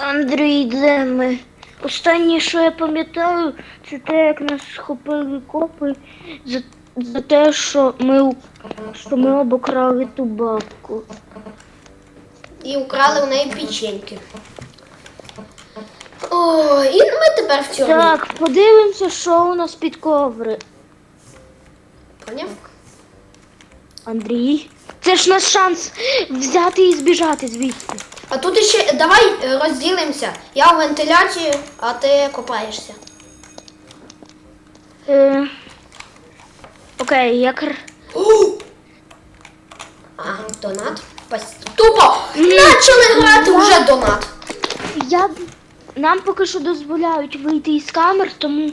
Андрій, де ми? Останнє, що я пам'ятаю, це те, як нас схопили копи за, за те, що ми, що ми обокрали ту бабку. І украли у неї печеньки. О, і ми тепер в цьому. Так, подивимося, що у нас під коври. Поняв? Андрій. Це ж наш шанс взяти і збіжати звідси. А тут ще давай е, розділимося. Я в вентиляції, а ти копаєшся. Е, окей, як. р- А, донат. Тупо! Почали грати вже донат. Я... Нам поки що дозволяють вийти із камер, тому,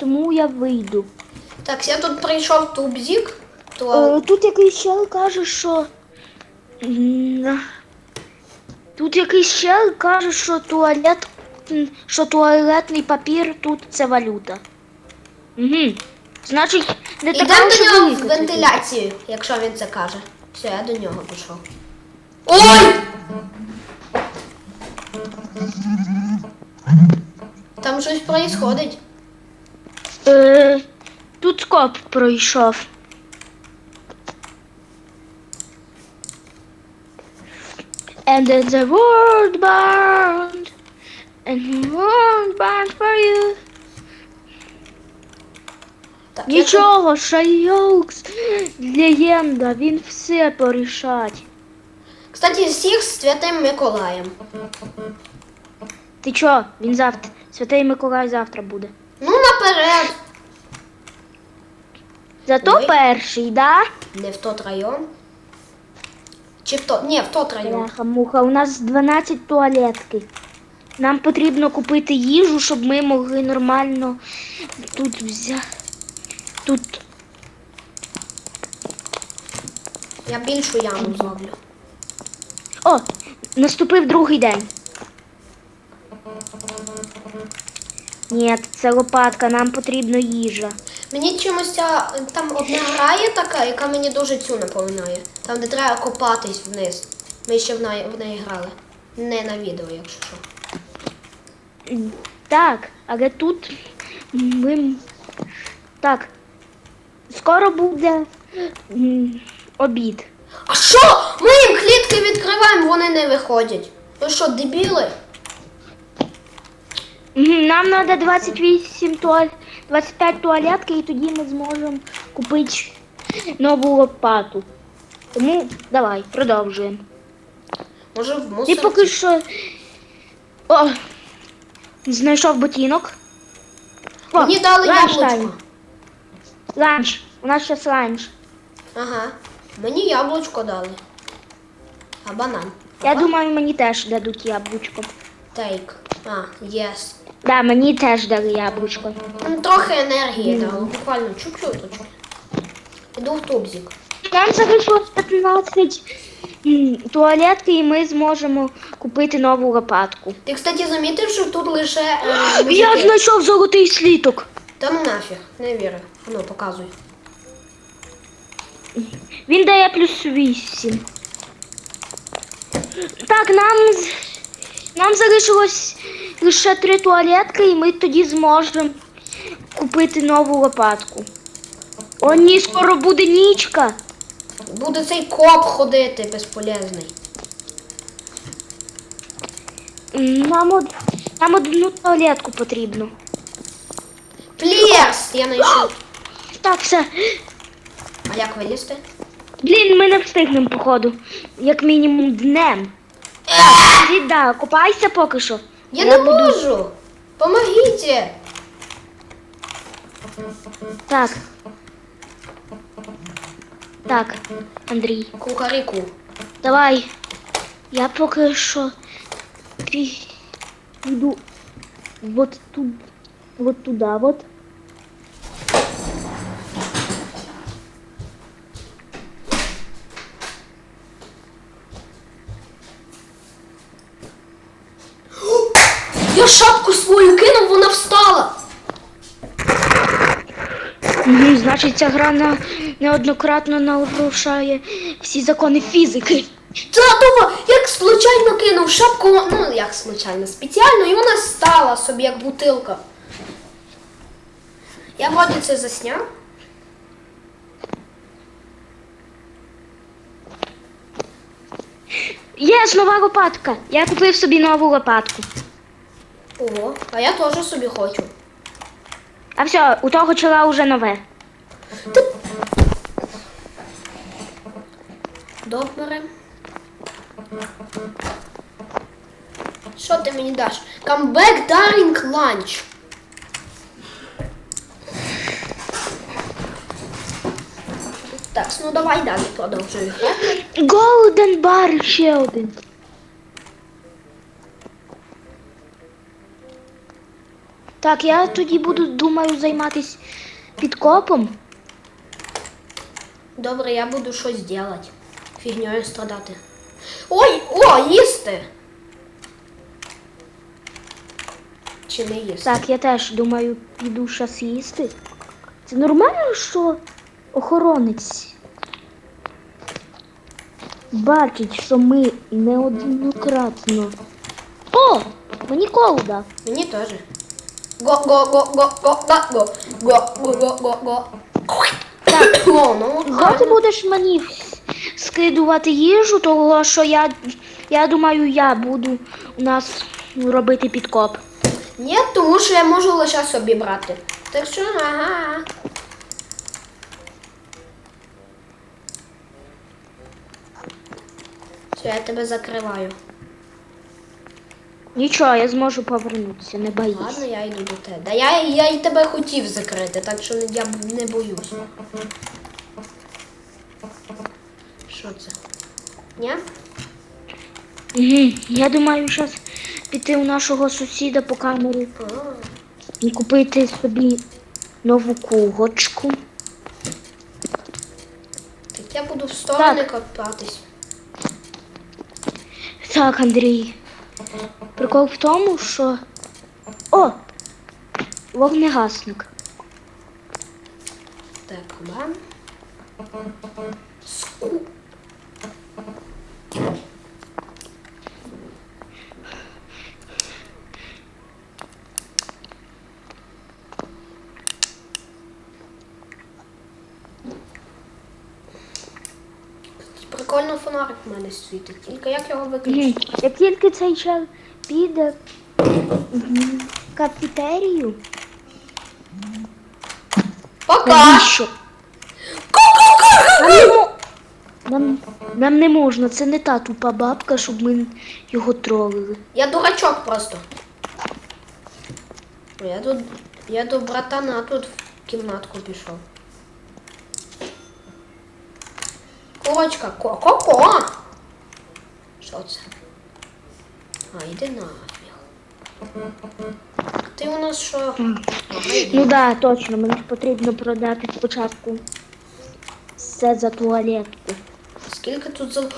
тому я вийду. Так, я тут прийшов тубзік. Е, То... тут якийсь чел каже, що. М, Тут якийсь чел каже, що туалет, що туалетний папір тут це валюта. Угу. Значить, не така Ідемо до нього в вентиляцію, якщо він це каже. Все, я до нього пішов. Ой! Там щось происходить. Е, тут коп пройшов. And then the world burned. And the world burned for you. Так, я Нічого, Шайокс, легенда, він все порішать. Кстати, всіх з Святим Миколаєм. Ти чо? Він завтра. Святий Миколай завтра буде. Ну, наперед. Зато Ой. перший, да? Не в тот район. Чи в тот? Ні, в тот район. Бляха, муха, у нас 12 туалетки. Нам потрібно купити їжу, щоб ми могли нормально тут взяти. Тут. Я більшу яму зроблю. О! Наступив другий день. Ні, це лопатка, нам потрібна їжа. Мені чомусь ця, там одна гра є така, яка мені дуже цю напоминає. Там, де треба копатись вниз. Ми ще в неї, в неї грали. Не на відео, якщо що. Так, але тут ми. Так. Скоро буде м, обід. А що? Ми їм клітки відкриваємо, вони не виходять. Ви що, дебіли? Нам треба 28 туаль... 25 туалетки і тоді ми зможемо купити нову лопату. Тому давай, продовжуємо. Може в Ти мусор? поки що. О! Знайшов ботинок. О, Мені дали ланч яблучко. Ланч. У нас зараз ланч. Ага. Мені яблучко дали. А банан. Я Ага. думаю, мені теж дадуть яблучко. Тейк. А, єс. Да, мені теж дали яблучко. Трохи енергії дало, буквально чуть-чуть. Іду в тубзик. Нам залишилось 15 м, туалетки і ми зможемо купити нову лопатку. Ти, кстати, замітив, що тут лише е, Я мужики? знайшов золотий сліток. Та ну нафіг, не вірю. Ну, показуй. Він дає плюс 8. Так, нам, з- нам залишилось лише три туалетки, і ми тоді зможемо купити нову лопатку. О, ні, скоро буде нічка. Буде цей коп ходити безполезний. Нам, од... нам одну туалетку потрібно. Плєс! Я знайшов. Так, все. А як вилізти? Блін, ми не встигнемо, походу. Як мінімум днем. Ти да, купайся поки що. Я, не можу. Помогите. Так. Так, Андрій. Кукарику. Давай. Я поки що пі- піду вот тут, вот туда вот. Значить, ця гра на, неоднократно нарушає всі закони фізики. Та того, як случайно кинув шапку, ну як случайно, спеціально, і вона стала собі як бутилка. Я вроді це засняв. Є нова лопатка. Я купив собі нову лопатку. Ого, а я теж собі хочу. А все, у того чола вже нове. Добре. Що ти мені даш? Камбек Дарінг ланч. Так, ну давай далі продовжуй. Golden бар ще один. Так, я тоді буду, думаю, займатися підкопом. Добре, я буду щось делать. Фігньою страдати. Ой, о, їсти! Чи не їсти? Так, я теж думаю, піду щас їсти. Це нормально, що охоронець бачить, що ми неоднократно. О! Мені колу дав. Мені теж. Го, так клону. Ну, ну, коли ти будеш мені скидувати їжу, того що я я думаю, я буду у нас робити підкоп. Ні, тому що я можу лише собі брати. Так що ага. Все, я тебе закриваю. Нічого, я зможу повернутися, не боюсь. Ладно, я йду до тебе. Да я, я і тебе хотів закрити, так що я не боюсь. Що це? Ні? Угу. Я думаю, зараз піти у нашого сусіда по камері А, і купити собі нову кугочку. так я буду в сторони копатись. Так, Андрій. Прикол в тому, що. О! Вогнегасник. Так, бам. Ску. Прикольно фонарик в мене світить. Тільки як його виключити? Як тільки цей чел піде в кафетерію. Пока! Навіщо? Нам не, мо- нам, нам не можна, це не та тупа бабка, щоб ми його тролили. Я дурачок просто. Я тут. Я до братана тут в кімнатку пішов. Курочка, ко-ко-ко. Що це? А, йди нафіг. Ти у нас що? Ага, йди. Ну да, точно, мені ж потрібно продати спочатку все за туалетку. Скільки тут за. 25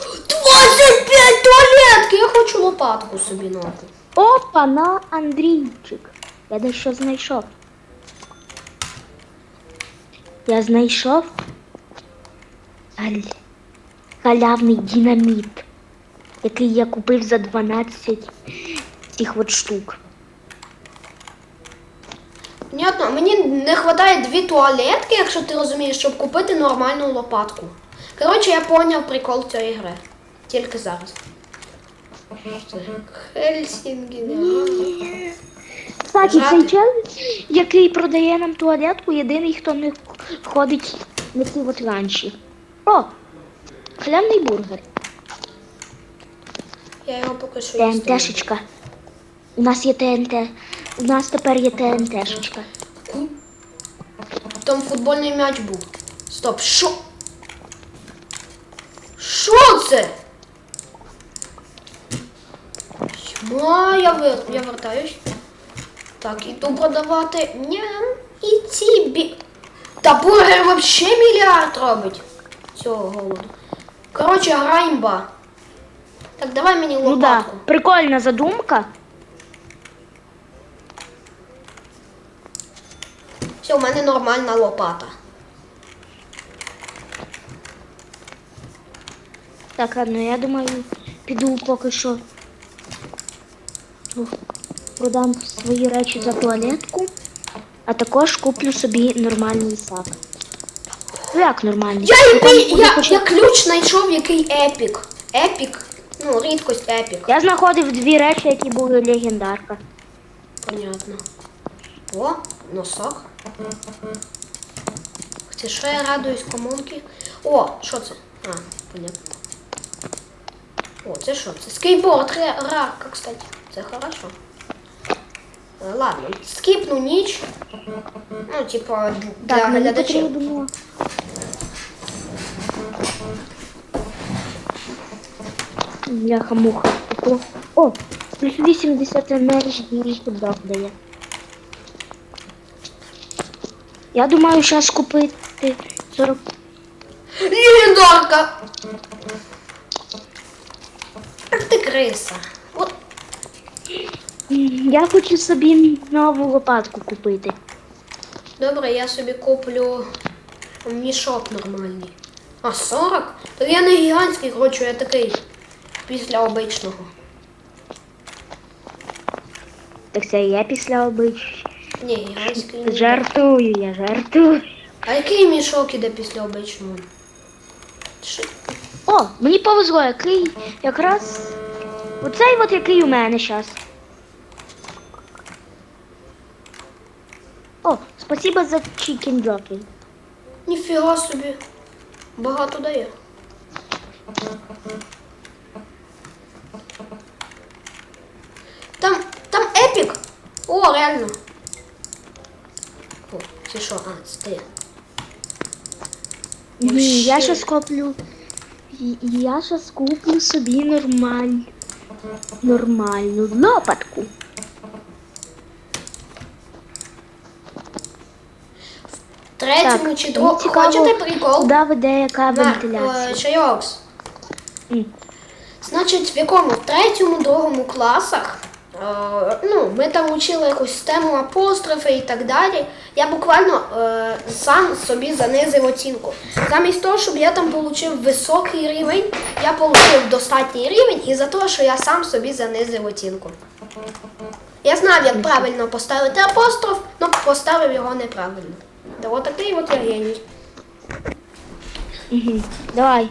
туалетки! Я хочу лопатку собі нову. Опа, на Андрійчик. Я дещо знайшов. Я знайшов халявний динаміт, який я купив за 12 цих от штук. Понятно, мені не вистачає дві туалетки, якщо ти розумієш, щоб купити нормальну лопатку. Коротше, я поняв прикол цієї гри. Тільки зараз. Хельсінгі. не. Кстати, цей чел, який продає нам туалетку, єдиний, хто не ходить на ці от ранчі. О! Халявний бургер. Я його поки що їсти. не ТНТшечка. У нас є ТНТ. У нас тепер є ТНТшечка. Там футбольний м'яч був. Стоп, що? Що це? Ма, я, вер... я вертаюсь. Так, іду продавати. Ням. І ці бі. Та бургер вообще мільярд робить. Цього голоду. Коротше, гра імба. Так, давай мені Ну да, прикольна задумка. Все, у мене нормальна лопата. Так, ладно, я думаю, піду поки що продам свої речі за туалетку, а також куплю собі нормальний сак. Ну як нормальний? Я, я, я, я ключ знайшов, який епік. Епік. Ну, рідкость епік. я знаходив дві речі, які були легендарка. Понятно. О, носок. Це що я радуюсь комонки? О, що це? А, понятно. О, це що? Це скейтборд рака, кстати. Це хорошо. Ладно, скіпну ніч. Ну, типа, для глядачів. Потрібно. Бляха муха. О, плюс 80 енергії док дає. Я думаю, зараз купити 40. Легендарка! Ах ти криса. От Я хочу собі нову лопатку купити. Добре, я собі куплю мішок нормальний. А 40? То я не гігантський хочу, я такий після обичного. Так це я після обич. Ні, гігантський не. Жартую, я жартую. А який мішок іде після обичного? Ши- О, мені повезло, який якраз. Оцей от який у мене зараз. О, спасибо за чикен джокей. Ніфіга собі. Багато дає. Там, там епік. О, реально. О, це що? А, це ти. Ні, я щас куплю. Я щас куплю собі нормаль... нормальну лопатку. Третьому чи мені другому. цікаво, Хочете прикол? Куди веде яка вентиляція? е, Чайокс. М. Значить, в якому? В третьому, другому класах. Е, ну, ми там вчили якусь тему апострофи і так далі. Я буквально е, сам собі занизив оцінку. Замість того, щоб я там отримав високий рівень, я отримав достатній рівень і за те, що я сам собі занизив оцінку. Я знав, як правильно поставити апостроф, але поставив його неправильно. Та от такий от я геній. Угу. Давай.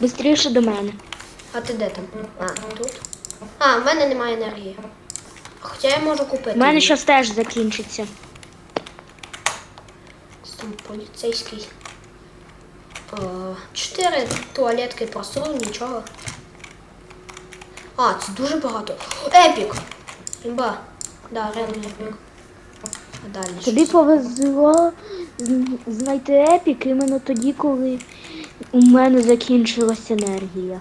Бистріше до мене. А ти де там? А, тут. А, в мене немає енергії. Хоча я можу купити. У мене її. щас теж закінчиться. Там поліцейський. О, чотири туалетки просру, нічого. А, це дуже багато. Епік! Імба. Да, реально епік. А далі. Тобі це? повезло знайти епік іменно тоді, коли у мене закінчилась енергія.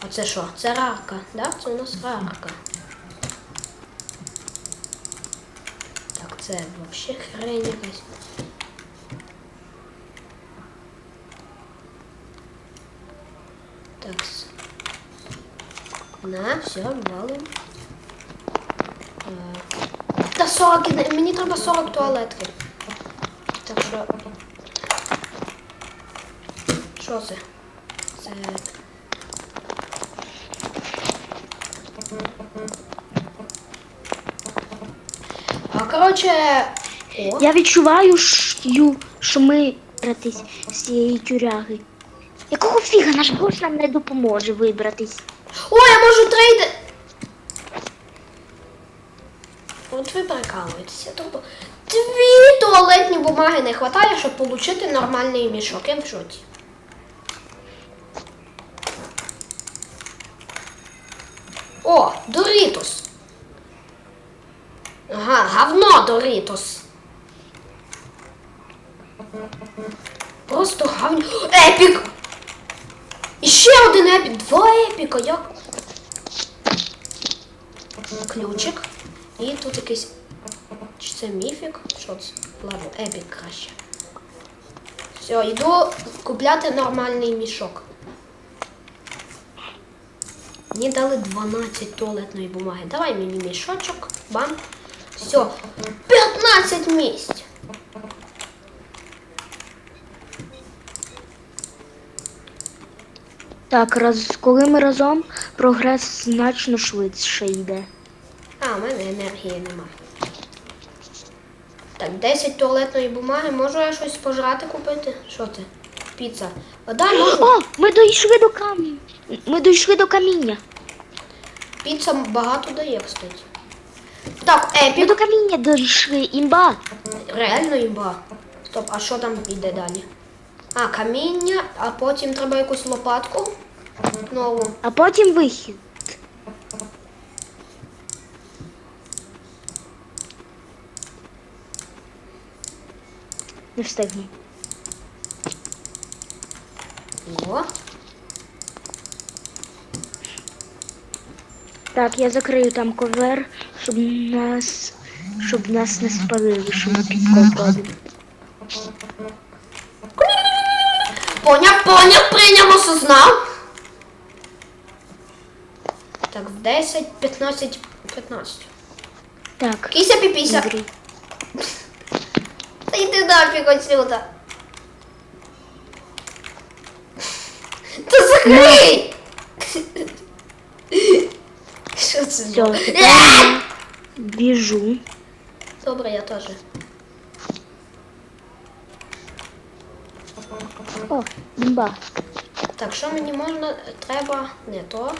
А це що? Це рарка, да? Це у нас рарка. Так, це взагалі хрень якась. Так. На, все, валим. Та 40, мені треба 40 туалетки. Так що. Що це? Це. А коротше. О, Я відчуваю, що ми вибратись з цієї тюряги. Якого фіга наш гость нам не допоможе вибратись? О, я можу трейди. От ви прикалуєтеся. Тобто дві туалетні бумаги не вистачає, щоб отримати нормальний мішок. Я в шоці. О, Дорітос. Ага, говно Дорітос. Просто говно. Епік! І один епік, два епіка, як? Ключик. І тут якийсь. Чи це міфік? Що це? Ладно, епік краще. Все, йду купляти нормальний мішок. Мені дали 12 туалетної бумаги. Давай мені мішочок. Бам. Все. 15 місць. Так, раз, коли ми разом, прогрес значно швидше йде. А, у мене енергії нема. Так, 10 туалетної бумаги. Можу я щось пожрати купити? Що це? Піца. Вода можу. О, ми дійшли до каміння. Ми дійшли до каміння. Піца багато дає, кстати. Так, Ми епік. до каміння дійшли, імба. Реально імба. Стоп, а що там йде далі? А, каміння, а потім треба якусь лопатку. Нову. А потім вихід. Не встигну. О. Так, я закрию там ковер, щоб нас. Щоб нас не спалили, що ми під ковром. Поняв, поняв, прийняв, осознав. Так, в 10, 15, 15. Так, Кися піпіся. Андрій. Та йди нафіг отсюда. Та закрий! Все, за- тепер я біжу. Добре, я теж. О, імба. Так, що мені можна? Треба не то.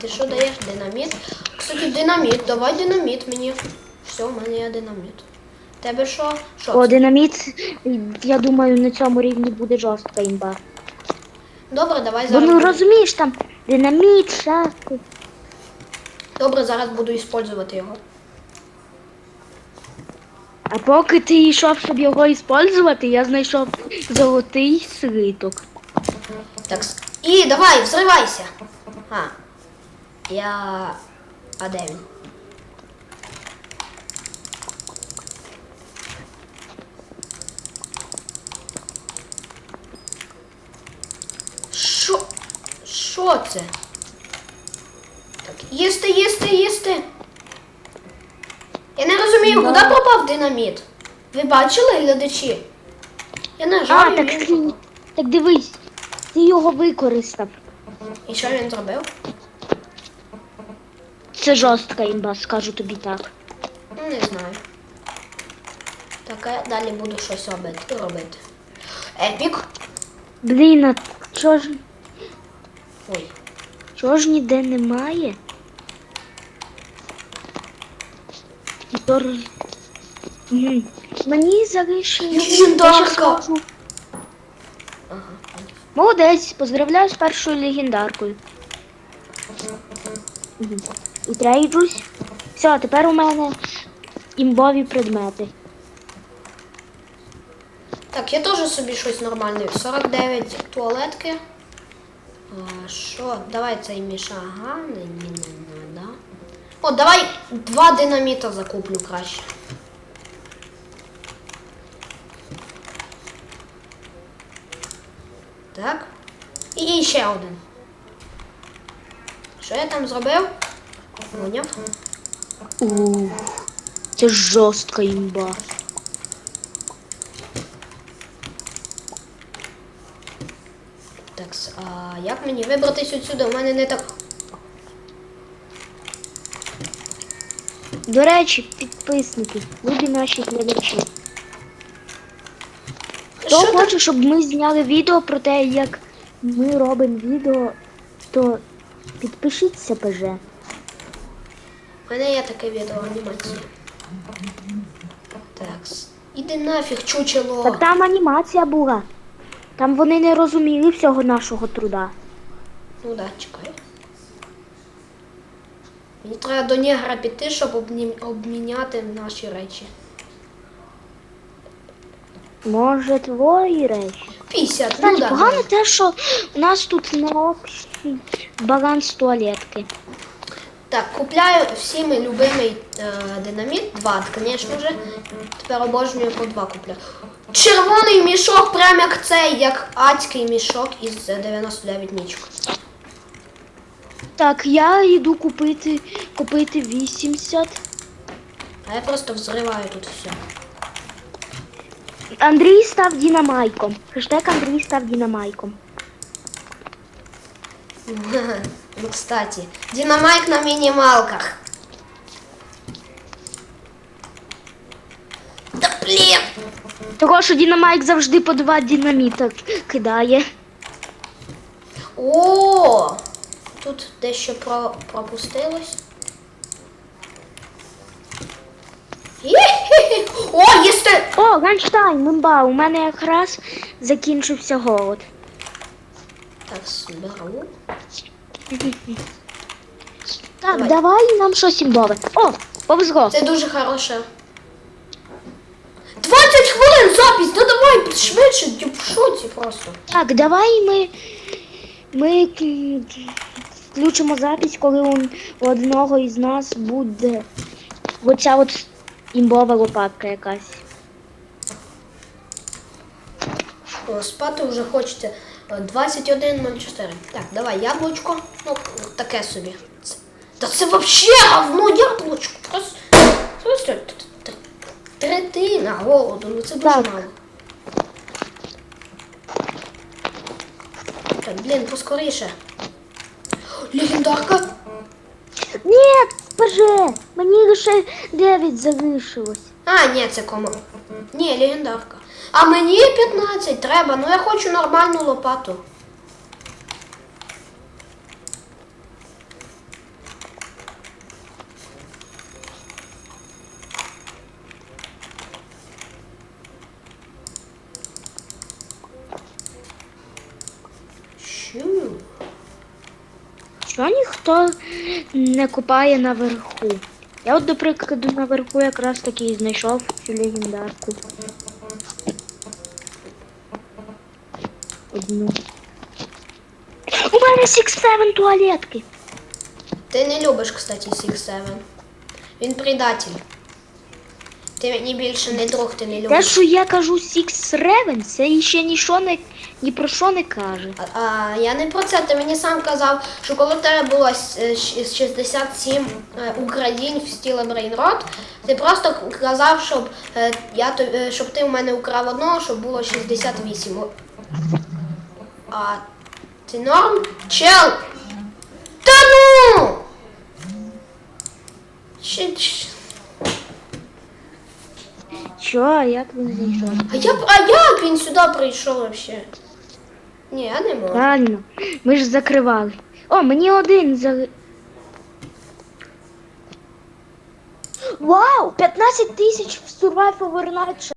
Ти що даєш? Динаміт. Кстати, динаміт, давай динаміт мені. Все, в мене є динаміт. Тебе що? Що? О, це? динаміт, я думаю, на цьому рівні буде жорстка імба. Добре, давай Бо зараз. ну розумієш там динаміт, шахи. Добре, зараз буду використовувати його. А поки ти йшов, щоб його використовувати, я знайшов золотий слиток. Так, і давай, взривайся. А. Я. А де він? Що? Що це? Їсти, їсти, їсти. Я не розумію, куди пропав динаміт? Ви бачили, глядачі? Я не А, так, він так дивись, ти його використав. І що він зробив? Це жорстка імба, скажу тобі так. Ну, не знаю. Так, я далі буду щось робити. робити. Епік. Блін, а чого ж, Ой. чого ж ніде немає? Роз- Мгм. Мені залишилось. Легендарка. Я щас скажу. Молодець, поздравляю з першою легендаркою. Мгм. І трейджусь. Все, тепер у мене імбові предмети. Так, я теж собі щось нормальне. 49 туалетки. А, що? Давай цей міша. Ага, мені не надо. О, давай два динаміта закуплю краще. Так. І ще один. Що я там зробив? Поняв? Ух, це жорстка імба. Так, а як мені вибратись отсюди? У мене не так. До речі, підписники, любі наші глядачі. Хто Що хоче, щоб ми зняли відео про те, як ми робимо відео, то підпишіться ПЖ. У мене є таке відео анімація. Так. Іди нафіг, чучело. Так там анімація була. Там вони не розуміли всього нашого труда. Ну да, чекай. Мені треба до негра піти, щоб обміняти наші речі. Може, твої речі. 50, ну да. погано те, що у нас тут общий баланс туалетки. Так, купляю всіми любимий е, динаміт. Два, звісно вже. Тепер обожнюю по два купляю. Червоний мішок, прям як цей, як адський мішок із е, 99 нічок. Так, я йду купити, купити 80. А я просто взриваю тут все. Андрій став дінамайком. Хештег Андрій став дінамайком. Ну, кстати, динамайк на мінімалках. Да блін! Того, що Дінамайк завжди по два динаміта кидає. О! Тут дещо про... пропустилось. О, їсти! О, Ганштайн, мимба, у мене якраз закінчився голод. Так, зберу. Так, Давай. давай, нам щось імбове. О, повезло. Це дуже хороше. 20 хвилин запись! Ну давай швидше, шоці просто. Так, давай ми, ми включимо запись, коли у, одного із нас буде оця от імбова лопатка якась. О, спати вже хочеться. Е, 21.04. Так, давай яблучко. Ну, таке собі. Це- Та це вообще говно яблучко. Просто, просто третина голоду. Ну це дуже Так. мало. Так, блін, поскоріше. Легендарка. Ні, боже, мені лише 9 залишилось. А, ні, це кома. Ні, легендарка. А мені 15 треба, ну я хочу нормальну лопату. Що ніхто не купає наверху? Я от, до прикладу, наверху якраз таки знайшов цю легендарку. Одну. У мене Six Seven туалетки. Ти не любиш, кстати, Six Seven. Він предатель. Ти мені більше не друг, ти не Те, любиш. що я кажу Six Seven, це ще нічого не, ні про що не каже. А, а я не про це. Ти мені сам казав, що коли в тебе було с- е, щ- 67 е, українь в стіле Брейнрот, ти просто казав, щоб е, я то- е, щоб ти в мене украв одного, щоб було 68. А ти норм? Чел! Та ну! Ще, ще- Що, а як він зійшов? А, я, а як він сюди прийшов взагалі? Ні, я не можу. Правильно, ми ж закривали. О, мені один за. Вау! 15 тисяч в Survivor Overnight